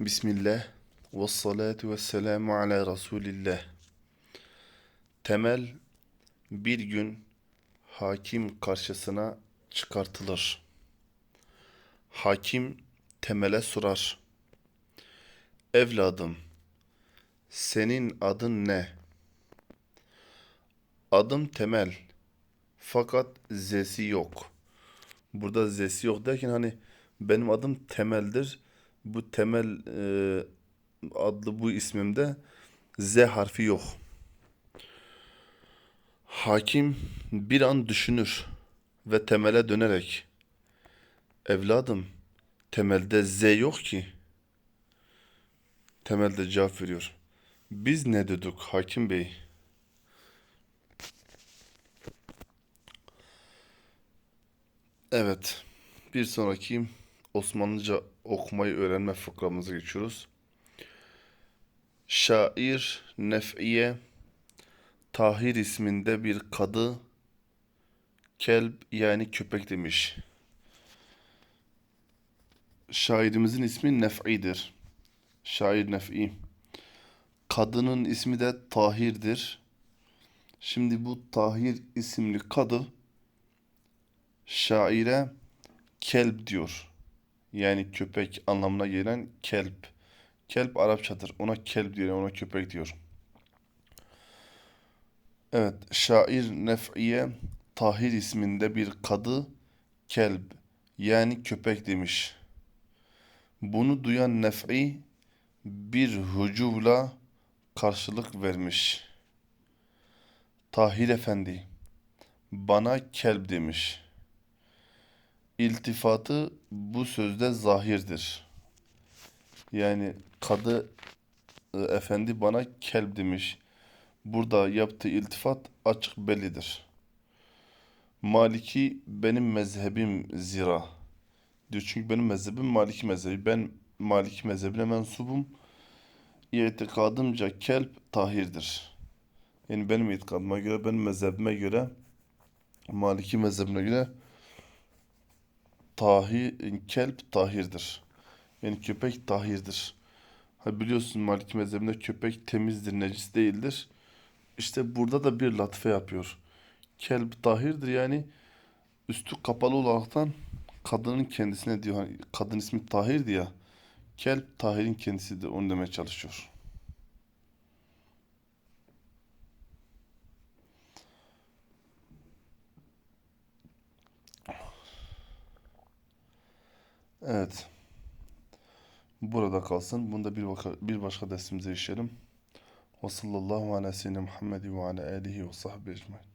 Bismillah ve salatu ve selamu ala Resulillah. Temel bir gün hakim karşısına çıkartılır. Hakim temele sorar. Evladım, senin adın ne? Adım Temel. Fakat z'si yok. Burada z'si yok derken hani benim adım Temel'dir. Bu Temel e, adlı bu ismimde z harfi yok. Hakim bir an düşünür ve temele dönerek evladım temelde z yok ki. Temelde cevap veriyor. Biz ne dedik hakim bey? Evet. Bir sonraki Osmanlıca okumayı öğrenme fıkramıza geçiyoruz. Şair Nef'iye Tahir isminde bir kadı kelp yani köpek demiş. Şairimizin ismi Nef'idir. Şair Nef'i. Kadının ismi de Tahir'dir. Şimdi bu Tahir isimli kadı şaire kelp diyor. Yani köpek anlamına gelen kelp. Kelp Arapçadır. Ona kelp diyor, ona köpek diyor. Evet, şair Nef'iye Tahir isminde bir kadı kelp yani köpek demiş. Bunu duyan Nef'i bir hücuvla karşılık vermiş. Tahir Efendi bana kelp demiş. İltifatı bu sözde zahirdir. Yani kadı e, efendi bana kelp demiş. Burada yaptığı iltifat açık bellidir. Maliki benim mezhebim zira. Diyor çünkü benim mezhebim Maliki mezhebi. Ben Maliki mezhebine mensubum. İtikadımca kelp tahirdir. Yani benim itikadıma göre, benim mezhebime göre, Maliki mezhebine göre tahir, kelp tahirdir. Yani köpek tahirdir. Ha biliyorsun Maliki mezhebinde köpek temizdir, necis değildir. İşte burada da bir latife yapıyor. Kelp tahirdir yani üstü kapalı olaraktan kadının kendisine diyor. Hani kadın ismi Tahir'di ya. Kelp Tahir'in kendisidir. Onu demeye çalışıyor. Evet. Burada kalsın. Bunu da bir, vaka, bir başka dersimize işleyelim. Ve sallallahu ala seyyidina Muhammed ve ala alihi ve sahbihi ecmaîn.